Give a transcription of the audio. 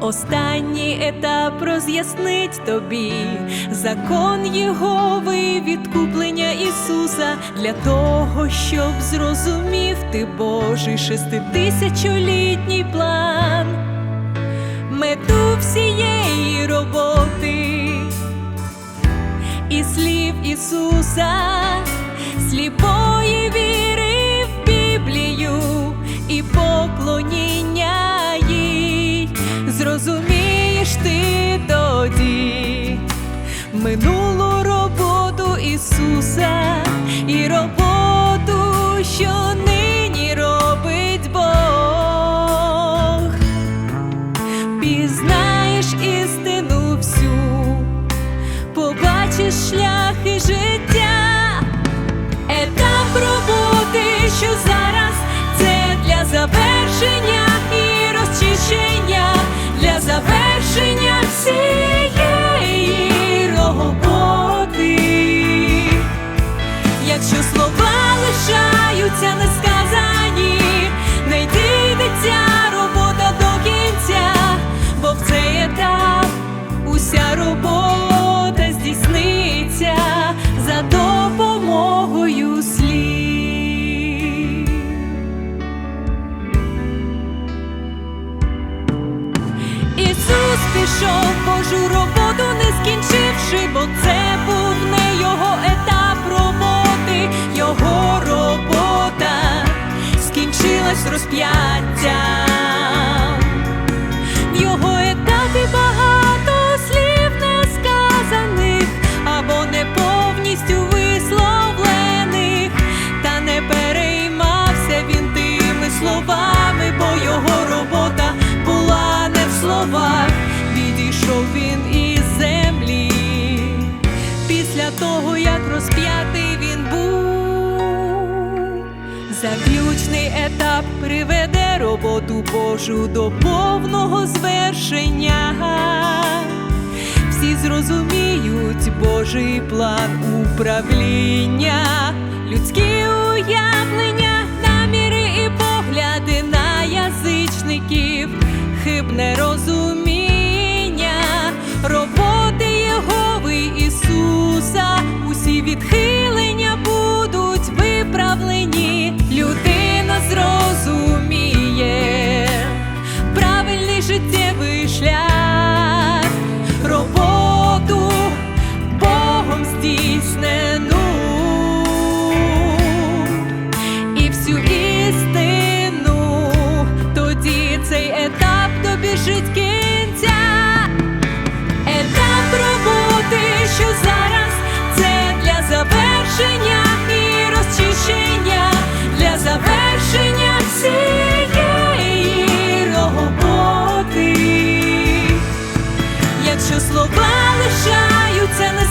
Останній етап роз'яснить тобі закон Єгови відкуплення Ісуса для того, щоб зрозумів ти Божий шеститисячолітній план, мету всієї роботи і слів Ісуса, сліпої віри в Біблію і поклоніння зрозумієш ти тоді минулу роботу Ісуса здійсниться за допомогою слів. Ісус пішов Божу роботу, не скінчивши, бо це був не його етап роботи, його робота скінчилась розп'яттям. Того, як розп'ятий він був. Заключний етап приведе роботу Божу до повного звершення. Всі зрозуміють Божий план управління, людські уявлення, бачить кінця, етап роботи, що зараз це для завершення і розчищення, для завершення всієї роботи, якщо слова лишаються не